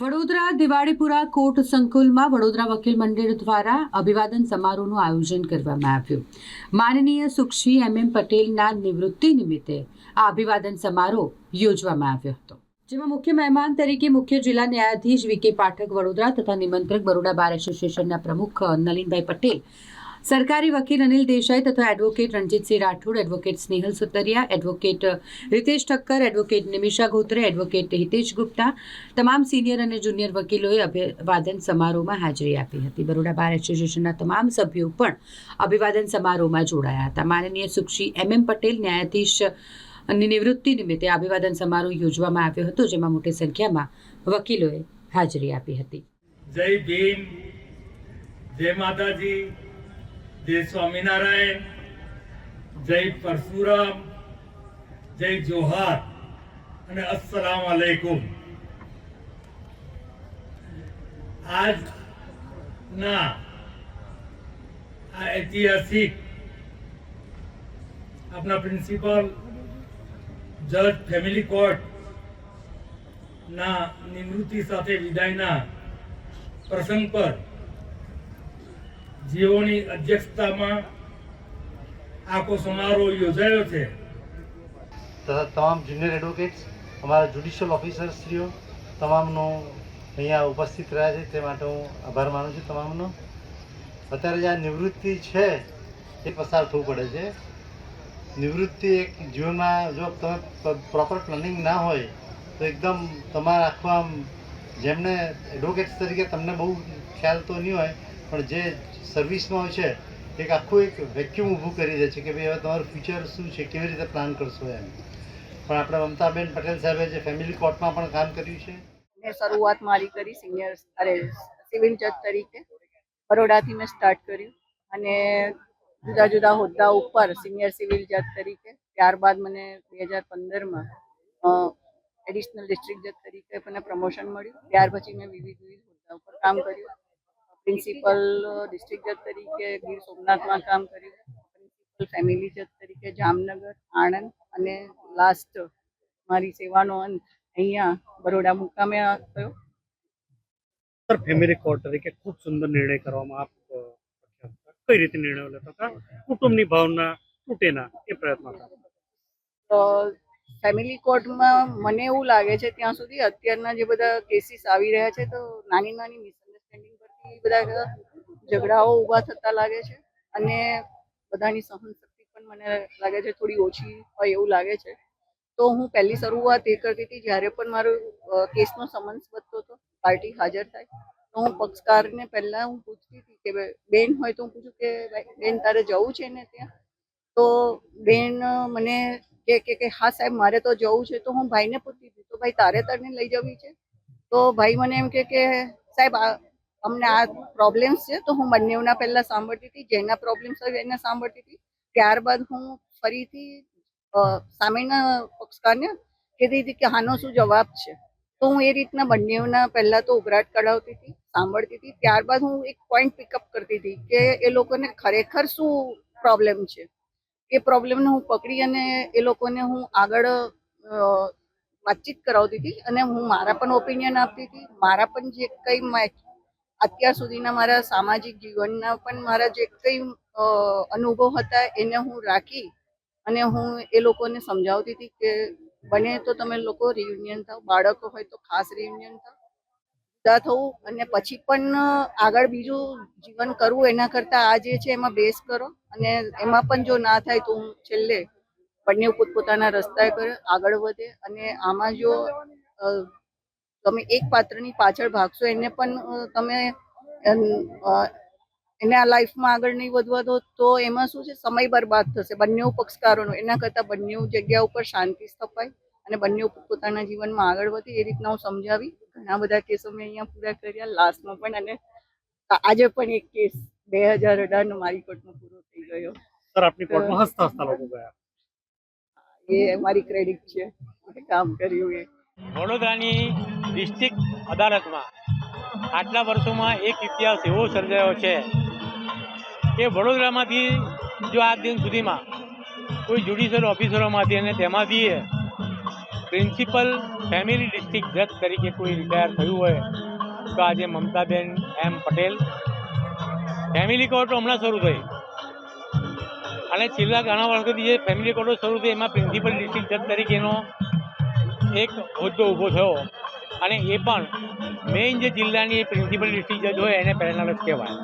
Vadodara Diwalipura court સંકુલમાં વડોદરા વકીલ મંડળ દ્વારા અભિવાદન સમારોહનું આયોજન કરવામાં આવ્યું. માનનીય સુક્ષી એમ એમ પટેલના નિવૃત્તિ નિમિત્તે આ અભિવાદન સમારોહ યોજવામાં આવ્યો હતો. જેમાં મુખ્ય મહેમાન તરીકે મુખ્ય જિલ્લા ન્યાયાધીશ વી કે પાઠક વડોદરા તથા નિમંત્રક બરોડા બાર એસોસિએશનના પ્રમુખ નલિનભાઈ પટેલ સરકારી વકીલ અનિલ દેસાઈ તથા advocate Ranjitsinh Rathod, advocate Snehal Sutariya, advocate Ritesh Thakkar, advocate Nimisha Gotre, advocate Hitesh Gupta તમામ સિનિયર અને જુનિયર વકીલોએ અભિવાદન સમારોહમાં હાજરી આપી હતી. બરોડા બાર એસોસિએશનના તમામ સભ્યો પણ અભિવાદન સમારોહમાં જોડાયા હતા. માનનીય સુક્ષી એમ એમ પટેલ, ન્યાયાધીશની નિવૃત્તિ નિમિત્તે અભિવાદન સમારોહ યોજવામાં આવ્યો હતો, જેમાં મોટી સંખ્યામાં વકીલોએ હાજરી આપી હતી. જય ભીમ, જય માતાજી. જય સ્વામિનારાયણ, જય પરશુરામ, જય જોહાર અને અસ્સલામ આજ આજના આ ઐતિહાસિક આપણા પ્રિન્સિપાલ જજ ફેમિલી કોર્ટ ના નિવૃત્તિ સાથે વિદાયના પ્રસંગ પર જેઓની અધ્યક્ષતામાં આખો સમારોહ યોજાયો છે. તથા તમામ જુનિયર એડવોકેટ્સ અમારા જ્યુડિશિયલ ઓફિસરશ્રીઓ તમામનો અહીંયા ઉપસ્થિત રહ્યા છે, તે માટે હું આભાર માનું છું તમામનો. અત્યારે જે આ નિવૃત્તિ છે, એ પસાર થવું પડે છે. નિવૃત્તિ એક જીવનમાં જો તમે પ્રોપર પ્લાનિંગ ના હોય, તો એકદમ તમારા આખું આમ જેમને એડવોકેટ્સ તરીકે તમને બહુ ખ્યાલ તો નહીં હોય પણ જે સર્વિસમાં હોય છે, એક આખું એક વેક્યુમ ઊભું કરી દે છે કે ભાઈ હવે તમારું ફ્યુચર શું છે, કેવી રીતે પ્લાન કરશો એમ. પણ આપણે મમતાબેન પટેલ સાહેબે જે ફેમિલી કોર્ટમાં પણ કામ કર્યું છે. મેં શરૂઆત મારી કરી સિનિયર અરે સિવિલ જજ તરીકે. બરોડાથી મેં સ્ટાર્ટ કર્યું. અને જુદા જુદા હોદ્દા ઉપર સિનિયર સિવિલ જજ તરીકે, ત્યારબાદ મને બે હજાર પંદરમાં એડિશનલ ડિસ્ટ્રિક્ટ જજ તરીકે મને પ્રમોશન મળ્યું. ત્યાર પછી મેં વિવિધ વિવિધ હોદ્દા ઉપર કામ કર્યું. પ્રિન્સિપલ ડિસ્ટ્રિક્ટ જજ તરીકે ગીર સોમનાથમાં કામ કર્યું. પ્રિન્સિપલ ફેમિલી જજ તરીકે જામનગર આણંદ અને લાસ્ટ મારી સેવાનો અંત અહીંયા બરોડા મુકામે થયો. સર ફેમિલી કોર્ટ તરીકે ખૂબ સુંદર નિર્ણય કરવામાં આપ. કઈ રીતે નિર્ણયો લેતા હતા? કુટુંબની ભાવના તૂટે ના એ પ્રયત્ન હતા. તો ફેમિલી કોર્ટમાં મને એવું લાગે છે ત્યાં સુધી અત્યારના જે બધા કેસીસ આવી રહ્યા છે તો નાની નાની પરથી બધા ઝઘડાઓ ઊભા થતા લાગે છે અને બધાની સહનશક્તિ પણ મને લાગે છે થોડી ઓછી હોય એવું લાગે છે. તો હું પહેલી શરૂઆત એ કરતી હતી જ્યારે પણ મારો કેસનો સમન્સ વધતો હતો, પાર્ટી હાજર થાય, તો હું પક્ષકારને પહેલા હું પૂછતી હતી કે બેન હોય તો હું પૂછું કે બેન તારે જવું છે ને ત્યાં? તો બેન મને કે કે હા સાહેબ, મારે તો જવું છે. તો હું ભાઈને પૂછતી હતી, તો ભાઈ તારે તારને લઈ જવી છે? તો ભાઈ મને એમ કે સાહેબ અમને આ પ્રોબ્લેમ્સ છે તો હું બંનેઓના પહેલાં સાંભળતી હતી, જેના પ્રોબ્લેમ્સ હોય એને સાંભળતી હતી. ત્યારબાદ હું ફરીથી સામેના પક્ષકારને કહેતી હતી કે આનો શું જવાબ છે? તો હું એ રીતના બંનેઓના પહેલાં તો ઉઘરાટ કઢાવતી હતી, સાંભળતી હતી. ત્યારબાદ હું એક પોઈન્ટ પિકઅપ કરતી હતી કે એ લોકોને ખરેખર શું પ્રોબ્લેમ છે? એ પ્રોબ્લેમને હું પકડી અને એ લોકોને હું આગળ વાતચીત કરાવતી હતી અને હું મારા પણ ઓપિનિયન આપતી હતી. મારા પણ જે કંઈ અત્યાર સુધીના મારા સામાજિક જીવનના પણ મારા જે કંઈ અનુભવ હતા એને હું રાખી અને હું એ લોકોને સમજાવતી હતી કે બને તો તમે લોકો રિયુનિયન થાવ, બાળકો હોય તો ખાસ રિયુનિયન થાવ, જુદા થવું અને પછી પણ આગળ બીજું જીવન કરવું એના કરતાં આ જે છે એમાં બેસ કરો અને એમાં પણ જો ના થાય તો હું છેલ્લે બંને પોતપોતાના રસ્તાએ આગળ વધે અને આમાં જો તમે એક પાત્રની પાછળ ભાગશો એને પણ તમે એને આ લાઈફમાં આગળ નહીં વધવા દો તો એમાં શું છે? સમય બરબાદ થશે. બંને પક્ષકારોનો એના કરતાં બંને જગ્યા ઉપર શાંતિ સ્થપાય અને બંને પોતાના જીવનમાં આગળ વધે. એ રીતના હું સમજાવી. ઘણા બધા કેસો મેં અહીંયા પૂરા કર્યા. લાસ્ટમાં પણ અને આજે પણ એક કેસ બે હજાર અઢારનો મારી કોર્ટમાં પૂરો થઈ ગયો. સર આપની કોર્ટમાં હસતા હસતા લોકો ગયા? એ મારી ક્રેડિટ છે. મેં કામ કર્યું એ. વડોદરાની ડિસ્ટ્રિક્ટ અદાલતમાં. આટલા વર્ષોમાં એક ઇતિહાસ એવો સર્જાયો છે કે વડોદરામાંથી જો આજ દિન સુધીમાં કોઈ જ્યુડિશિયલ ઓફિસરોમાંથી અને તેમાંથી પ્રિન્સિપલ ફેમિલી ડિસ્ટ્રિક્ટ જજ તરીકે કોઈ રિટાયર થયું હોય, તો આજે Mamtaben M Patel family court હમણાં શરૂ થઈ. અને છેલ્લા ઘણા વર્ષોથી જે ફેમિલી કોર્ટો શરૂ થઈ, એમાં પ્રિન્સિપલ ડિસ્ટ્રિક્ટ જજ તરીકેનો એક હોદ્દો ઊભો થયો. અને એ પણ મેઇન જે જિલ્લાની પ્રિન્સિપલ ડિસ્ટ્રિક્ટ જજ હોય એને પહેલાં જ કહેવાય.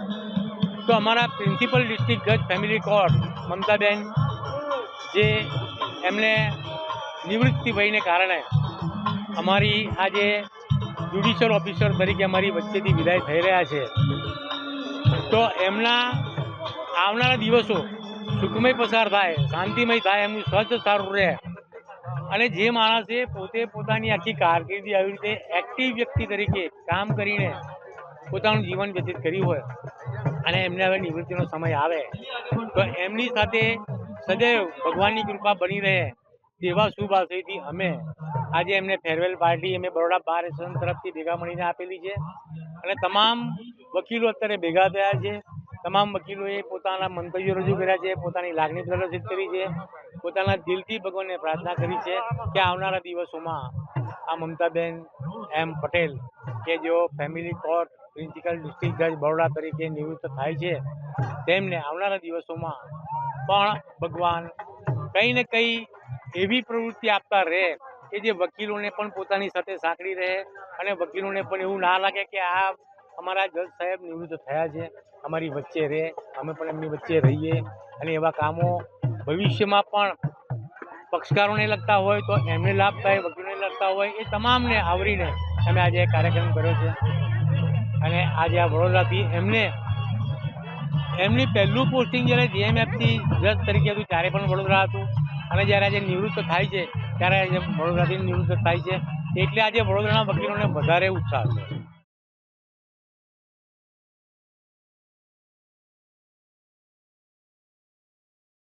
તો અમારા પ્રિન્સિપલ ડિસ્ટ્રિક્ટ જજ ફેમિલી કોર્ટ મમતાબેન, જે એમને નિવૃત્તિ વયને કારણે અમારી આજે જ્યુડિશિયલ ઓફિસર તરીકે અમારી વચ્ચેથી વિદાય થઈ રહ્યા છે. તો એમના આવનારા દિવસો સુખમય પસાર થાય, શાંતિમય થાય, એમનું સ્વચ્છ સારું રહે. અને જે માણસે પોતે પોતાની આખી કારકિર્દી આવી રીતે એક્ટિવ વ્યક્તિ તરીકે કામ કરીને પોતાનું જીવન વ્યતીત કર્યું હોય અને એમને હવે નિવૃત્તિનો સમય આવે, તો એમની સાથે સદૈવ ભગવાનની કૃપા બની રહે તેવા શુભ આશયથી અમે આજે એમને ફેરવેલ પાર્ટી અમે બરોડા બાર એસોસિએશન તરફથી ભેગા મળીને આપેલી છે. અને તમામ વકીલો અત્યારે ભેગા થયા છે. તમામ વકીલોએ પોતાના મંતવ્યો રજૂ કર્યા છે, પોતાની લાગણી પ્રદર્શિત કરી છે, પોતાના દિલથી ભગવાનને પ્રાર્થના કરી છે કે આવનારા દિવસોમાં આ મમતાબેન એમ પટેલ કે જેઓ ફેમિલી કોર્ટ પ્રિન્સિપલ ડિસ્ટ્રિક્ટ જજ બરોડા તરીકે નિવૃત્ત થાય છે, તેમને આવનારા દિવસોમાં પણ ભગવાન કંઈ ને કંઈ એવી પ્રવૃત્તિ આપતા રહે કે જે વકીલોને પણ પોતાની સાથે સાંકળી રહે અને વકીલોને પણ એવું ના લાગે કે આ અમારા જજ સાહેબ નિવૃત્ત થયા છે. અમારી વચ્ચે રહે, અમે પણ એમની વચ્ચે રહીએ અને એવા કામો ભવિષ્યમાં પણ પક્ષકારોને લગતા હોય તો એમને લાભ થાય વકીલોને લગતા હોય એ તમામને આવરીને અમે આજે કાર્યક્રમ કર્યો છે. અને આજે આ વડોદરાથી એમને, એમની પહેલું પોસ્ટિંગ જ્યારે જીએમએફથી જજ તરીકે હતું, ત્યારે પણ વડોદરા હતું. અને જ્યારે આજે નિવૃત્ત થાય છે, ત્યારે આજે વડોદરાથી નિવૃત્ત થાય છે. એટલે આજે વડોદરાના વકીલોને વધારે ઉત્સાહ છે.